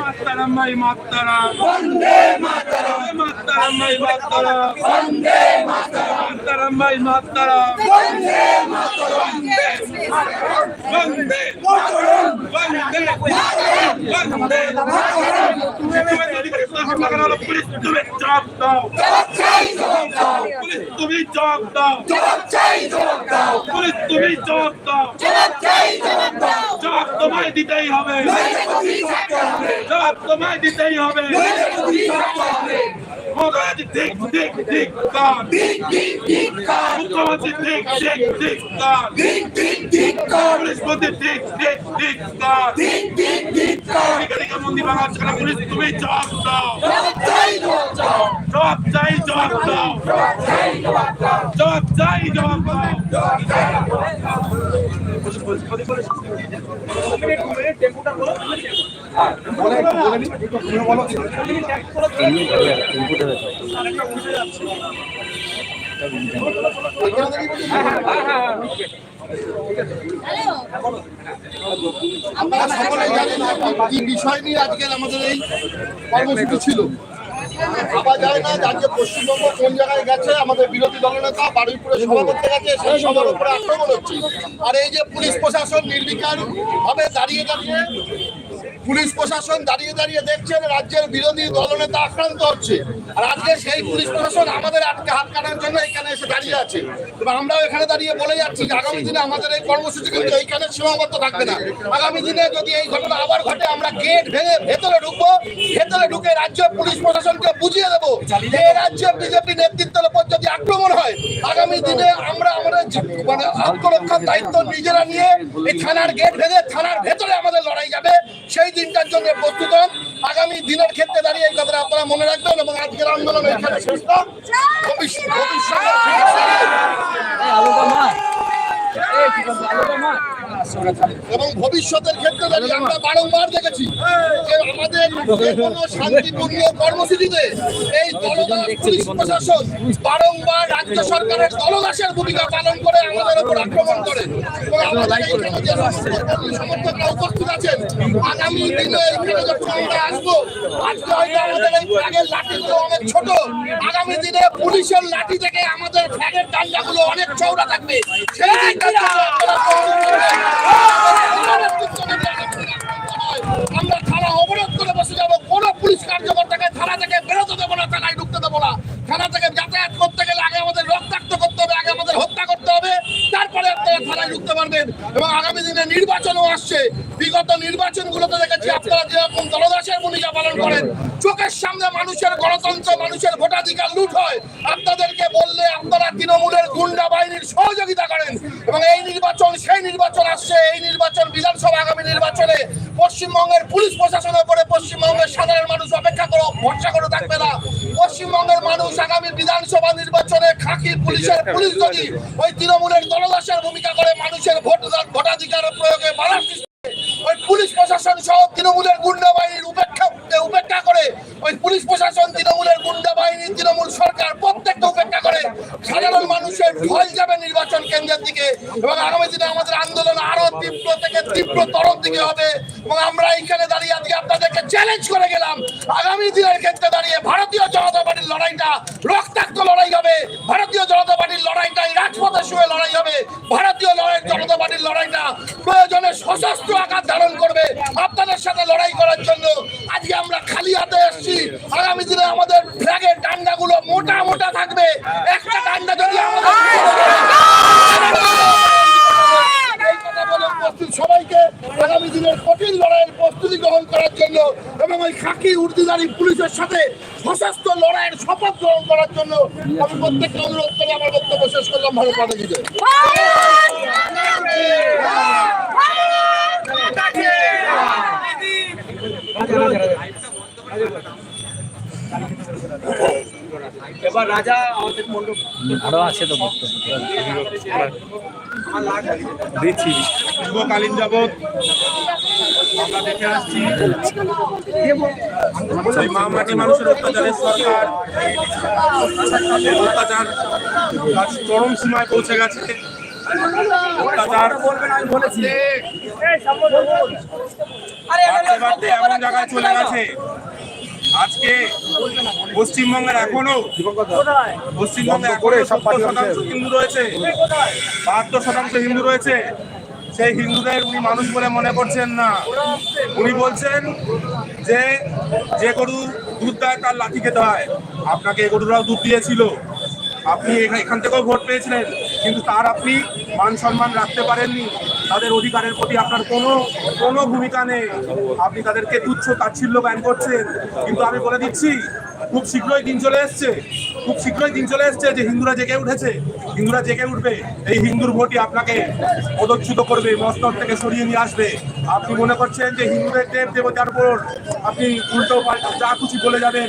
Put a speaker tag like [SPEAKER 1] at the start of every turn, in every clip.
[SPEAKER 1] মাতারাম ভাই মাতারাম
[SPEAKER 2] বন্দে মাতরম।
[SPEAKER 1] মাতারাম ভাই মাতারাম
[SPEAKER 2] বন্দে মাতরম।
[SPEAKER 1] মাতারাম ভাই মাতারাম।
[SPEAKER 2] বন্দে মাতরম।
[SPEAKER 1] বন্দে
[SPEAKER 2] মাতরম।
[SPEAKER 1] বন্দে বন্দে পুলিশ তুমি জবাব দাও। পুলিশ তুমি জবাব দাও। পুলিশ তুমি জবাব দাও
[SPEAKER 2] জবাব
[SPEAKER 1] তোমায় দিতেই হবে। জবাব তোমায় দিতেই হবে। মোদাজি ঠিক ঠিক ঠিক কান
[SPEAKER 2] ঠিক ঠিক ঠিক কাজ
[SPEAKER 1] মুখ্যমন্ত্রী ঠিক ঠিক ঠিক কান
[SPEAKER 2] ঠিক ঠিক ঠিক কাজ
[SPEAKER 1] পুলিশ ঠিক ঠিক ঠিক কান
[SPEAKER 2] ঠিক ঠিক ঠিক কাজ
[SPEAKER 1] বিজ্ঞানীকে মন্দির ভাঙা ছাড়া পুলিশ তুমি জবাব দাও
[SPEAKER 2] জবাব চাই জবাব দাও
[SPEAKER 1] জবাব চাই জবাব দাও
[SPEAKER 2] জবাব চাই জবাব দাও
[SPEAKER 1] জবাব চাই জবাব দাও
[SPEAKER 3] সকলেই জানেন কি বিষয় নিয়ে আমাদের এই ছিল? যায় না যে পশ্চিমবঙ্গ কোন জায়গায় গেছে, আমাদের বিরোধী বারুইপুরে করতে গেছে আক্রমণ হচ্ছে। আর এই যে পুলিশ প্রশাসন নির্বিকার ভাবে দাঁড়িয়ে দাঁড়িয়ে পুলিশ প্রশাসন দাঁড়িয়ে দাঁড়িয়ে দেখছেন রাজ্যের বিরোধী দলনেতা আক্রান্ত হচ্ছে। আর আজকে সেই পুলিশ প্রশাসন আমাদের আটকে হাত কাটার জন্য এখানে এসে দাঁড়িয়ে আছে। এবং আমরাও এখানে দাঁড়িয়ে বলে যাচ্ছি যে আগামী দিনে আমাদের এই কর্মসূচি কিন্তু এইখানে সীমাবদ্ধ থাকবে না। আগামী দিনে যদি এই ঘটনা আবার ঘটে, আমরা গেট ভেঙে ভেতরে ঢুকবো, ভেতরে ঢুকে রাজ্য পুলিশ প্রশাসনকে বুঝিয়ে দেবো যে রাজ্যে বিজেপি নেতৃত্বের উপর যদি আক্রমণ হয়, আগামী দিনে আমরা আমাদের মানে আত্মরক্ষার দায়িত্ব নিজেরা নিয়ে এই থানার গেট ভেঙে থানার ভেতরে আমাদের লড়াই যাবে। সেই দিনটার জন্য প্রস্তুত হন। আগামী দিনের ক্ষেত্রে দাঁড়িয়ে এই কথাটা আপনারা মনে রাখবেন এবং আজকের আন্দোলন এখানে শেষ না ভবিষ্যৎ এবং ভবিষ্যতের ক্ষেত্রে দাঁড়িয়ে আমরা বারংবার দেখেছি যে আমাদের যে কোনো শান্তিপূর্ণ কর্মসূচিতে এই দলদাস পুলিশ প্রশাসন বারংবার রাজ্য সরকারের দলদাসের ভূমিকা পালন করে আমাদের উপর আক্রমণ করে। সমর্থকরা উপস্থিত আছেন। আগামী দিনে আমরা আসব। আজকে হয়তো আমাদের এই ফ্ল্যাগের লাঠিগুলো অনেক ছোট। আগামী দিনে পুলিশের লাঠি থেকে আমাদের ফ্ল্যাগের ডান্ডাগুলো অনেক চওড়া থাকবে। সেই আমরা থানা অবরোধ করে বসে যাব। কোন পুলিশ কার্যকর্তাকে থানা থেকে বেরোতে দেবো না, থানায় ঢুকতে দেবো না। থানা থেকে যাতায়াত করতে গেলে আগে আমাদের রক্তাক্ত করতে হবে, আগে আমাদের হত্যা করতে হবে। তারপরে আপনারা থানায় ঢুকতে পারবেন এবং আগামী দিনে নির্বাচনও আসছে। বিগত নির্বাচনগুলোতে দেখেছি আপনারা যেরকম দলদাসের ভূমিকা পালন করেন, চোখের সামনে মানুষের গণতন্ত্র মানুষের ভোটাধিকার লুট হয় আপনাদেরকে বললে আপনারা তৃণমূলের গুন্ডা বাহিনীর সহযোগিতা করেন। এবং এই নির্বাচন, সেই নির্বাচন আসছে। এই নির্বাচন বিধানসভা আগামী নির্বাচনে পশ্চিমবঙ্গের পুলিশ প্রশাসনের উপরে পশ্চিমবঙ্গের সাধারণ মানুষ অপেক্ষা করে, ভরসা করে থাকবে না। পশ্চিমবঙ্গের মানুষ আগামী বিধানসভা নির্বাচনে খাকি পুলিশের পুলিশ যদি ওই তৃণমূলের দলদাসের ভূমিকা করে, মানুষের ভোট ভোটাধিকার প্রয়োগে সৃষ্টি ওই পুলিশ প্রশাসন সহ তৃণমূলের গুন্ডা বাহিনীর উপেক্ষা উপেক্ষা করে, ওই পুলিশ প্রশাসন, তৃণমূলের গুন্ডা বাহিনী, তৃণমূল সরকার প্রত্যেকটা উপেক্ষা করে সাধারণ মানুষের ঢল যাবে নির্বাচন কেন্দ্রের দিকে এবং আগামী দিনে আমাদের আন্দোলন আরও তীব্র থেকে তীব্রতর দিকে হবে এবং আমরা এখানে দাঁড়িয়ে আজকে আপনাদেরকে চ্যালেঞ্জ করে গেলাম। আগামী দিনের ক্ষেত্রে দাঁড়িয়ে ভারতীয় জনতা পার্টির লড়াইটা রক্তাক্ত লড়াই হবে। ভারতীয় জনতা পার্টির লড়াইটা রাজপথে শুয়ে লড়াই হবে। ভারতীয় লড়াই জনতা পার্টির লড়াইটা প্রয়োজনে সশস্ত্র আকার ধারণ করবে। আপনাদের সাথে লড়াই করার জন্য আজকে আমরা খালি হাতে এসেছি। আগামী দিনে আমাদের ফ্ল্যাগের ডান্ডাগুলো মোটা মোটা থাকবে। একটা ডান্ডা যদি উপস্থিত সবাইকে আগামী দিনের কঠিন লড়াইয়ের প্রস্তুতি গ্রহণ করার জন্য এবং ওই খাকি উর্দিদারি পুলিশের সাথে সশস্ত্র লড়াইয়ের শপথ গ্রহণ করার জন্য আমি প্রত্যেককে অনুরোধ করে আমার বক্তব্য শেষ করলাম। ভালো কথা দিতে
[SPEAKER 4] এবার রাজা আমাদের মণ্ডপ।
[SPEAKER 5] আরও আছে তো বক্তব্য।
[SPEAKER 4] দিচ্ছি
[SPEAKER 1] দীর্ঘকালীন যাবৎ আমরা দেখে আসছি সেই মামাটি মানুষের অত্যাচারের সরকার অত্যাচার চরম সীমায় পৌঁছে গেছে। অত্যাচার এমন জায়গায় চলে গেছে। আজকে পশ্চিমবঙ্গের এখনও পশ্চিমবঙ্গে এখনও সত্তর শতাংশ হিন্দু রয়েছে বাহাত্তর শতাংশ হিন্দু রয়েছে। সেই হিন্দুদের উনি মানুষ বলে মনে করছেন না। উনি বলছেন যে যে গরু দুধ দেয় তার লাঠি খেতে হয়। আপনাকে গরুরাও দুধ দিয়েছিল। আপনি এখা- এখান থেকেও ভোট পেয়েছিলেন। কিন্তু তার আপনি মান সম্মান রাখতে পারেননি, তাদের অধিকারের প্রতি আপনার কোনো কোনো ভূমিকা নেই। আপনি তাদেরকে তুচ্ছ তাচ্ছিল্য জ্ঞান করছেন। কিন্তু আমি বলে দিচ্ছি, খুব শীঘ্রই দিন চলে এসছে। খুব শীঘ্রই দিন চলে এসছে যে হিন্দুরা জেগে উঠেছে। হিন্দুরা জেগে উঠবে, এই হিন্দুর ভোটই আপনাকে পদচ্যুত করবে, মস্তক থেকে সরিয়ে নিয়ে আসবে। আপনি মনে করছেন যে হিন্দুদের দেব দেবতার উপর আপনি উল্টো পাল্টা যা খুশি বলে যাবেন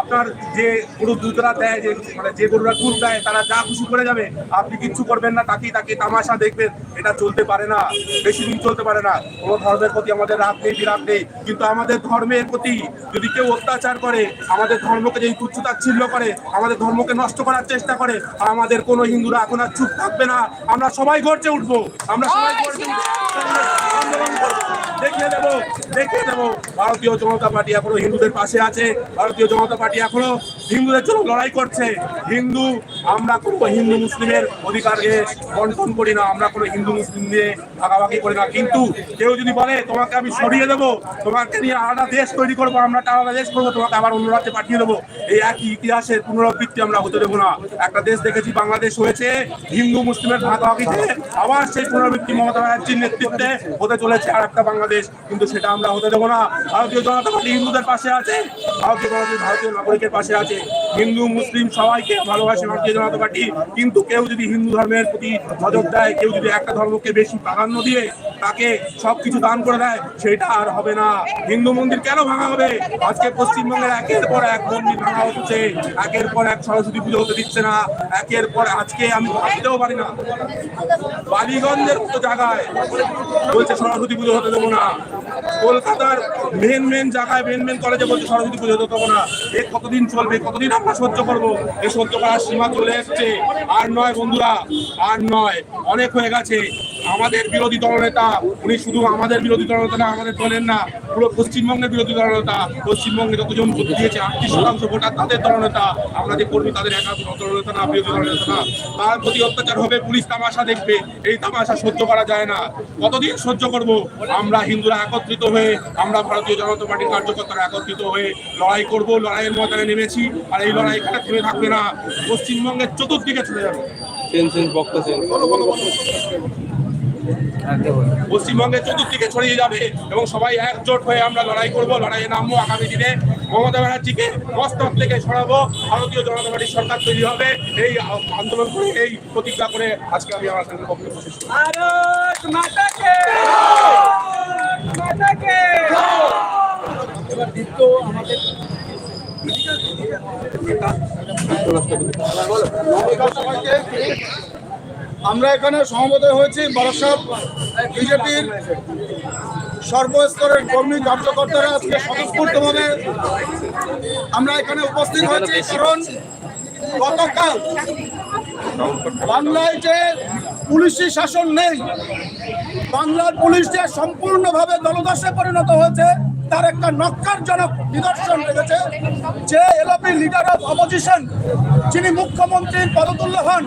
[SPEAKER 1] আপনার যে গরু দুধরা দেয়, যে মানে যে গরুরা দুধ দেয়, তারা যা খুশি করে যাবে। আপনি কিচ্ছু করবেন না, তাকিয়ে তাকে তামাশা দেখবেন। এটা চলতে পারে না, বেশি দিন চলতে পারে না। কোনো ধর্মের প্রতি আমাদের রাগ নেই, বিরাগ নেই। কিন্তু আমাদের ধর্মের প্রতি যদি কেউ অত্যাচার করে, আমাদের ধর্মকে যদি তুচ্ছ তাচ্ছিল্য করে, আমাদের ধর্মকে নষ্ট করার চেষ্টা করে আমাদের কোনো হিন্দুরা এখন আর চুপ থাকবে না। আমরা সবাই গর্জে উঠবো। আমরা সবাই গর্জে উঠবো। দেখিয়ে দেবো। ভারতীয় জনতা পার্টি এখনও হিন্দুদের পাশে আছে। ভারতীয় জনতা পার্টি এখনও হিন্দুদের জন্য লড়াই করছে। হিন্দু, আমরা কোনো হিন্দু মুসলিমের অধিকারকে বন্টন করি না, আমরা কোনো হিন্দু মুসলিম দিয়ে ভাগাভাগি করি না। কিন্তু কেউ যদি বলে, তোমাকে আমি সরিয়ে দেবো, তোমাকে নিয়ে আলাদা দেশ তৈরি করব, আমরা আলাদা দেশ করব, তোমাকে আবার অন্য রাজ্যে পাঠিয়ে দেবো, এই একই ইতিহাসের পুনরাবৃত্তি আমরা হতে দেবো না। একটা দেশ দেখেছি, বাংলাদেশ হয়েছে হিন্দু মুসলিমের ভাগাভাগিতে, আবার সেই পুনরাবৃত্তি মমতা ব্যানার্জির নেতৃত্বে হতে চলেছে আর একটা বাংলাদেশ, কিন্তু সেটা আমরা হতে দেবো না। ভারতীয় জনতা পার্টি হিন্দুদের পাশে আছে, ভারতীয় জনতা ভারতীয় নাগরিকের পাশে আছে। হিন্দু, মুসলিম সবাইকে ভালোবাসে ভারতীয় জনতা পার্টি। কিন্তু কেউ যদি হিন্দু ধর্মের প্রতি নজর দেয়, কেউ যদি একটা ধর্মকে বেশি প্রাধান্য দিয়ে তাকে সবকিছু দান করে দেয়, সেটা আর হবে না। হিন্দু মন্দির কেন ভাঙা হবে? আজকে পশ্চিমবঙ্গের একের পর এক মন্দির ভাঙা হচ্ছে। একের পর এক সরস্বতী পুজো হতে দিচ্ছে না। একের পর আজকে আমি ভাবতেও পারি না। বালিগঞ্জের মতো জায়গায় বলছে সরস্বতী পুজো হতে দেবো না। কলকাতার মেন মেন জায়গায় মেন মেন কলেজে বলছে সরস্বতী পুজো হতে দেবো না। এ কতদিন চলবে, কতদিন আমরা সহ্য করব। এই সহ্য করার সীমা চলে এসছে। আর নয় বন্ধুরা, আর নয়, অনেক হয়ে গেছে। আমাদের বিরোধী দলনেতা উনি শুধু আমাদের বিরোধী দলনেতা না আমাদের দলের না পুরো পশ্চিমবঙ্গের বিরোধী দলনেতা। পশ্চিমবঙ্গে যতজন ভোট দিয়েছে আটত্রিশ শতাংশ ভোটার তাদের দলনেতা। আমরা যে কর্মী তাদের একা দলনেতা না বিরোধী দলনেতা না। তার প্রতি অত্যাচার হবে পুলিশ তামাশা দেখবে। এই তামাশা সহ্য করা যায় না। কতদিন সহ্য করব? আমরা হিন্দুরা একত্রিত হয়ে আমরা ভারতীয় জনতা পার্টির কার্যকর্তারা একত্রিত হয়ে লড়াই করব। লড়াইয়ের ময়দানে নেমেছি আর এই লড়াই এখানে থেমে থাকবে না। পশ্চিমবঙ্গের চতুর্দিকে চলে যাবে। পশ্চিমবঙ্গের চতুর্দিকে ছড়িয়ে যাবে এবং সবাই একজোট হয়ে আমরা লড়াই করব লড়াইয়ে নামবো আগামী দিনে। মমতা ব্যানার্জিকে মস্তক থেকে সরাবো ভারতীয় জনতা পার্টির সরকার তৈরি হবে। এই আন্দোলন করে এই প্রতিজ্ঞা করে আজকে আমি আমার সঙ্গে বক্তব্য শেষ
[SPEAKER 6] আমাদের
[SPEAKER 5] আমরা এখানে সমবেত হয়েছি বরসাব বিজেপির সর্বস্তরের কর্মী কার্যকর্তারা আজকে স্বতঃস্ফূর্তভাবে আমরা এখানে উপস্থিত হয়েছি, কারণ গতকাল বাংলায় যে পুলিশি শাসন নেই, বাংলার পুলিশ যে সম্পূর্ণভাবে দলদাসে পরিণত হয়েছে, তার একটা নক্কারজনক নিদর্শন রেখেছে যে এলপি লিডার অফ অপোজিশন, যিনি মুখ্যমন্ত্রীর পদতুল্য হন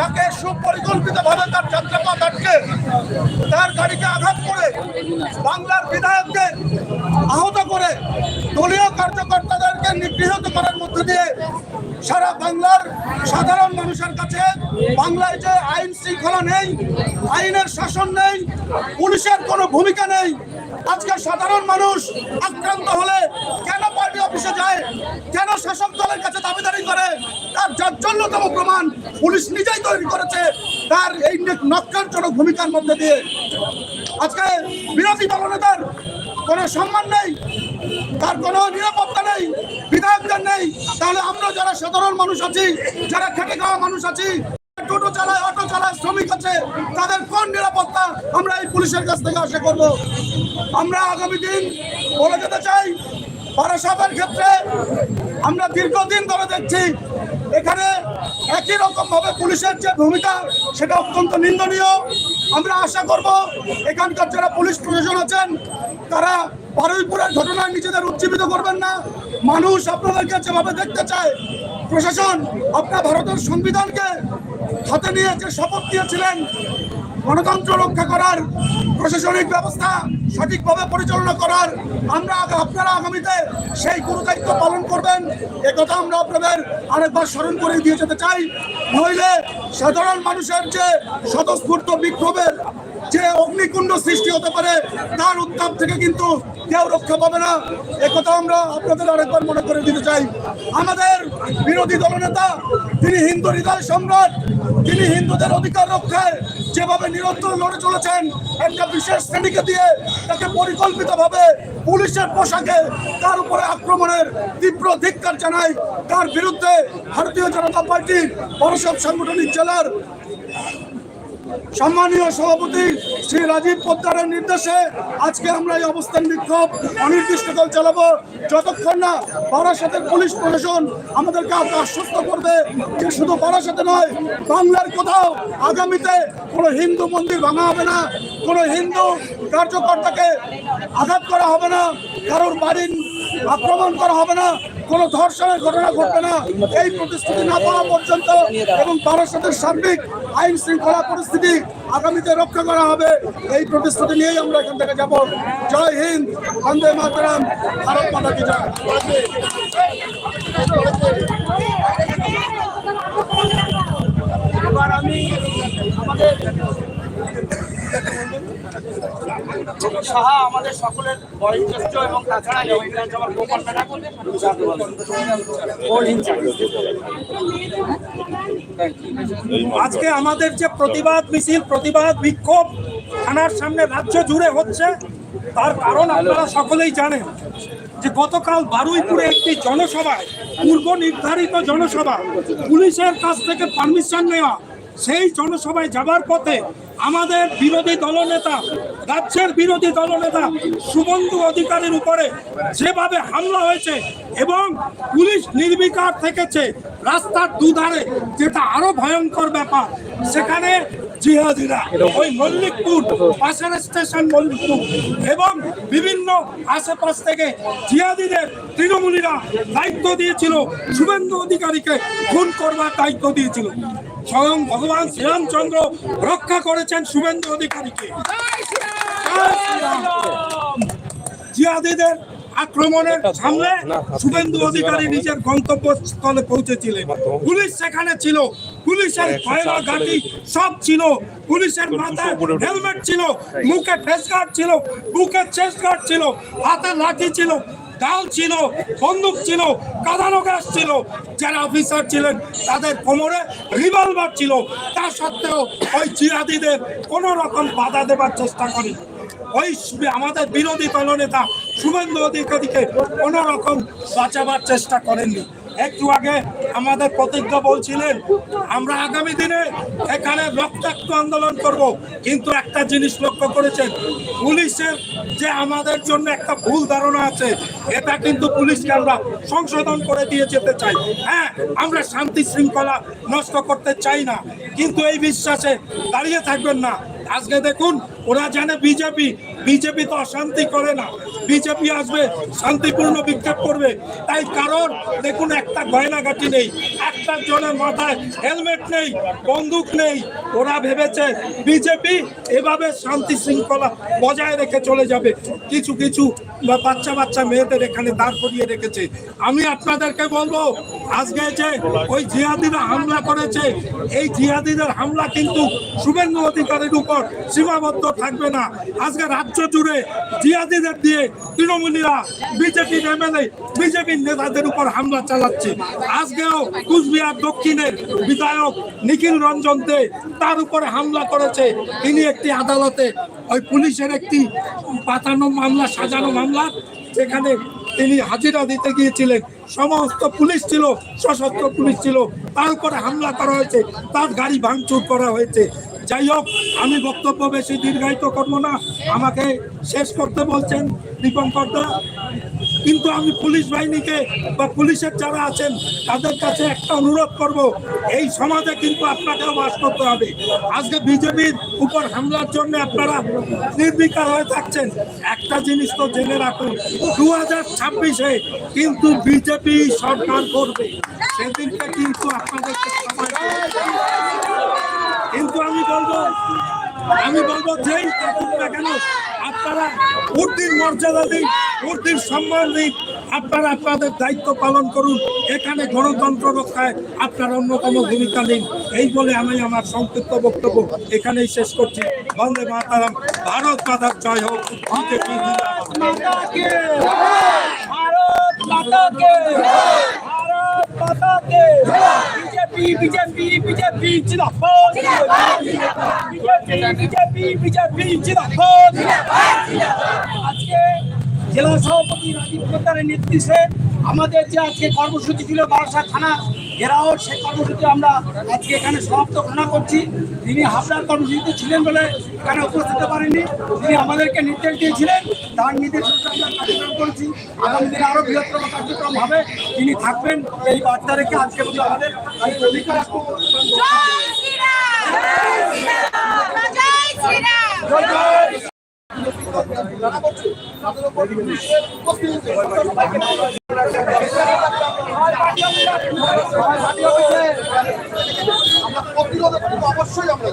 [SPEAKER 5] তাকে সুপরিকল্পিতভাবে তার যাত্রাপথ আটকে তার গাড়িকে আঘাত করে বাংলার বিধায়কদের আহত করে দলীয় কার্যকর্তাদেরকে নিগৃহীত করার মধ্য দিয়ে সারা বাংলার সাধারণ মানুষের কাছে বাংলায় যে আইন শৃঙ্খলা নেই, আইনের শাসন নেই, পুলিশের কোনো ভূমিকা নেই, আজকে সাধারণ মানুষ আক্রান্ত হলে কেন পার্টি অফিসে যায়, কেন শাসক দলের কাছে দাবিদারি জাজ্জল্যতম প্রমাণ পুলিশ নিজেই তৈরি করেছে তার এই নক্কারজনক ভূমিকার মধ্যে দিয়ে। আজকে বিরোধী দলনেতার কোনো সম্মান নেই, তার কোনো নিরাপত্তা নেই বিধায়কদের নেই। তাহলে আমরা যারা সাধারণ মানুষ আছি, যারা খেটে খাওয়া মানুষ আছি, টোটো চালায়, অটো চালায় শ্রমিক আছে, তাদের কোন নিরাপত্তা আমরা এই পুলিশের কাছ থেকে আশা করব? আমরা আগামী দিন বলে যেতে চাই বারাসাতের ক্ষেত্রে আমরা দীর্ঘদিন ধরে দেখছি, এখানে একই রকম ভাবে পুলিশের যে ভূমিকা, সেটা অত্যন্ত নিন্দনীয়। আমরা আশা করব, এখানকার যারা পুলিশ প্রশাসন আছেন, তারা বারুইপুরের ঘটনায় নিজেদের উজ্জীবিত করবেন না। মানুষ আপনাদেরকে যেভাবে দেখতে চায়, প্রশাসন আপনার ভারতের সংবিধানকে হাতে নিয়ে যে শপথ দিয়েছিলেন, গণতন্ত্র রক্ষা করার প্রশাসনিক ব্যবস্থা সঠিকভাবে পরিচালনা করার আমরা আপনারা আগামীতে সেই গুরু দায়িত্ব পালন করবেন। একথা আমরা আপনাদের আরেকবার স্মরণ করে দিয়ে যেতে চাই। নইলে সাধারণ মানুষের যে স্বতঃস্ফূর্ত বিক্ষোভের যে অগ্নিকুণ্ড সৃষ্টি হতে পারে, তার উত্তাপ থেকে কিন্তু কেউ রক্ষা পাবে না। একথা আমরা আপনাদের আরেকবার মনে করে দিতে চাই। আমাদের বিরোধী দলনেতা, তিনি হিন্দু হৃদয় সম্রাট, তিনি হিন্দুদের অধিকার রক্ষায় যেভাবে নিরন্তর লড়ে চলেছেন, একটা বিশেষ শ্রেণীকে দিয়ে তাকে পরিকল্পিতভাবে পুলিশের পোশাকে তার উপরে আক্রমণের তীব্র ধিক্কার জানাই তার বিরুদ্ধে ভারতীয় জনতা পার্টির পরশব সাংগঠনিক জেলার সম্মানীয় সভাপতি শ্রী রাজীব পোদ্দারের নির্দেশে আজকে আমরা এই অবস্থান বিক্ষোভ অনির্দিষ্টকাল চালাবো। যতক্ষণ না বারাসাতের পুলিশ প্রশাসন আমাদেরকে আশ্বস্ত করবে যে শুধু বারাসাতে নয়, বাংলার কোথাও আগামীতে কোনো হিন্দু মন্দির ভাঙা হবে না, কোনো হিন্দু কার্যকর্তাকে আঘাত করা হবে না, কারোর বাড়ির আক্রমণ করা হবে না কোনো ধর্ষণের ঘটনা ঘটবে না। এই প্রতিশ্রুতি না পাওয়া পর্যন্ত এবং বারাসাতের সার্বিক আইন শৃঙ্খলা পরিস্থিতি আগামীতে রক্ষা করা হবে, এই প্রতিশ্রুতি নিয়েই আমরা এখান থেকে যাব। জয় হিন্দ, বন্দে মাতরম, ভারত মাতা কি জয়।
[SPEAKER 4] আমি আমাদের সাহা আমাদের সকলের বয়োজ্যেষ্ঠ এবং তাছাড়া
[SPEAKER 7] আজকে আমাদের যে প্রতিবাদ মিছিল, প্রতিবাদ বিক্ষোভ থানার সামনে রাজ্য জুড়ে হচ্ছে, তার কারণ আপনারা সকলেই জানেন যে গতকাল বারুইপুরে একটি জনসভায়, পূর্ব নির্ধারিত জনসভা, পুলিশের কাছ থেকে পারমিশন নেওয়া, সেই জনসভায় যাবার পথে আমাদের বিরোধী দলনেতা, রাজ্যের বিরোধী দলনেতা শুভেন্দু অধিকারীর উপরে যেভাবে হামলা হয়েছে এবং পুলিশ নির্বিকার থেকেছে রাস্তার দুধারে, যেটা আরও ভয়ঙ্কর ব্যাপার, সেখানে জিহাদিরা, ওই মল্লিকপুর, পাশের স্টেশন মল্লিকপুর এবং বিভিন্ন আশেপাশ থেকে জিহাদিদের, তৃণমূলীরা দায়িত্ব দিয়েছিল, শুভেন্দু অধিকারীকে খুন করবার দায়িত্ব দিয়েছিল। স্বয়ং ভগবান শ্রীরামচন্দ্র রক্ষা করেছেন শুভেন্দু অধিকারীকে। জয় শ্রীরাম। জিহাদিদের আক্রমণের সামনে শুভেন্দু অধিকারী নিজের গন্তব্যস্থলে পৌঁছেছিলেন। পুলিশ সেখানে ছিল। পুলিশের গয়না গাড়ি সব ছিল। পুলিশের মাথায় হেলমেট ছিল। মুখে ফেস গার্ড ছিল। বুকে চেস্ট গার্ড ছিল। হাতে লাঠি ছিল। ডাল ছিল, বন্দুক ছিল, কাঁদানো গ্যাস ছিল। যারা অফিসার ছিলেন, তাদের কোমরে রিভলভার ছিল। তা সত্ত্বেও ওই জিহাদিদের কোনো রকম বাধা দেবার চেষ্টা করেনি। ওই আমাদের বিরোধী দলনেতা শুভেন্দু অধিকারীকে কোনো রকম বাঁচাবার চেষ্টা করেননি। একটু আগে আমাদের প্রতিজ্ঞা বলছিলেন, আমরা আগামী দিনে এখানে রক্তাক্ত আন্দোলন করব। কিন্তু একটা জিনিস লক্ষ্য করেছেন, পুলিশের যে আমাদের জন্য একটা ভুল ধারণা আছে, এটা কিন্তু পুলিশকে আমরা সংশোধন করে দিয়ে যেতে চাই। হ্যাঁ আমরা শান্তি শৃঙ্খলা নষ্ট করতে চাই না, কিন্তু এই বিশ্বাসে দাঁড়িয়ে থাকবেন না। আজকে দেখুন, ওরা জানে বিজেপি বিজেপি তো অশান্তি করে না। বিজেপি আসবে, শান্তিপূর্ণ বিক্ষোভ করবে। তাই কারণ, দেখুন, একটা গয়নাগাটি নেই, একটা জনের মাথায় হেলমেট নেই, বন্দুক নেই। ওরা ভেবেছে বিজেপি এভাবে শান্তি শৃঙ্খলা বজায় রেখে চলে যাবে। কিছু কিছু বাচ্চা বাচ্চা মেয়েদের এখানে দাঁড় করিয়ে রেখেছে। আমি আপনাদেরকে বলব, আজকে যে ওই জিহাদিরা হামলা করেছে, এই জিহাদিদের হামলা কিন্তু শুভেন্দু অধিকারের উপর সীমাবদ্ধ থাকবে না। আজকে রাজ্য জুড়ে জিহাদিদের দিয়ে তৃণমূলীরা বিজেপির এমএলএ, বিজেপির নেতাদের উপর হামলা চালাচ্ছে। আজকেও কুচবিহার দক্ষিণের বিধায়ক নিখিল রঞ্জন দে তার উপরে হামলা করেছে। তিনি একটি আদালতে ওই পুলিশের একটি পাতানো মামলা, সাজানো মামলা, যেখানে তিনি হাজিরা দিতে গিয়েছিলেন। সমস্ত পুলিশ ছিল, সশস্ত্র পুলিশ ছিল। তার উপরে হামলা করা হয়েছে। তার গাড়ি ভাঙচুর করা হয়েছে। যাই হোক, আমি বক্তব্য বেশি দীর্ঘায়িত করব না। আমাকে শেষ করতে বলছেন দীপঙ্কর দা। কিন্তু আমি পুলিশ বাহিনীকে বা পুলিশের যারা আছেন, তাদের কাছে একটা অনুরোধ করব, এই সমাজে কিন্তু আপনাকেও বাস করতে হবে। আজকে বিজেপির উপর হামলার জন্য আপনারা নির্বিকার হয়ে থাকছেন। একটা জিনিস তো জেনে রাখুন দু হাজার ছাব্বিশে কিন্তু বিজেপি সরকার করবে সেদিনটা কিন্তু আপনাদের সময়। কিন্তু আমি বলব আমি বলব যেই থাকুক না কেন আপনারা মূর্তির মর্যাদা দিন মূর্তির সম্মান দিন আপনারা আপনাদের দায়িত্ব পালন করুন। এখানে গণতন্ত্র রক্ষায় আপনার অন্যতম ভূমিকা নিন। এই বলে আমি আমার সংক্ষিপ্ত বক্তব্য এখানেই শেষ করছি। বন্দে মাতারাম ভারত মাতার জয় হোক। বিজেপি
[SPEAKER 5] ভারত কে ভারত মাতা কে বিজেপি বিজেপি, জিন্দাবাদ। বিজেপি বিজেপি বিজেপি, জিন্দাবাদ। আজকে জেলা সভাপতি রাজীব পোদ্দারের নেতৃত্বে আমাদের যে আজকে কর্মসূচি ছিল বারাসা থানা ঘেরাও সেই কর্মসূচি আমরা আজকে এখানে সমাপ্ত ঘোষণা করছি। তিনি হাবড়ার কর্মসূচিতে ছিলেন বলে এখানে উপস্থিত হতে পারেননি তিনি আমাদেরকে নির্দেশ দিয়েছিলেন তার নির্দেশ আমরা কার্যক্রম করেছি। আগামী দিনে আরও বৃহত্তর কার্যক্রম হবে। তিনি থাকবেন এই বার্তা রেখে আজকে কিন্তু আমাদের অধিকার
[SPEAKER 3] জয় শ্রীরাম! জয় শ্রীরাম
[SPEAKER 4] অবশ্যই আমরা।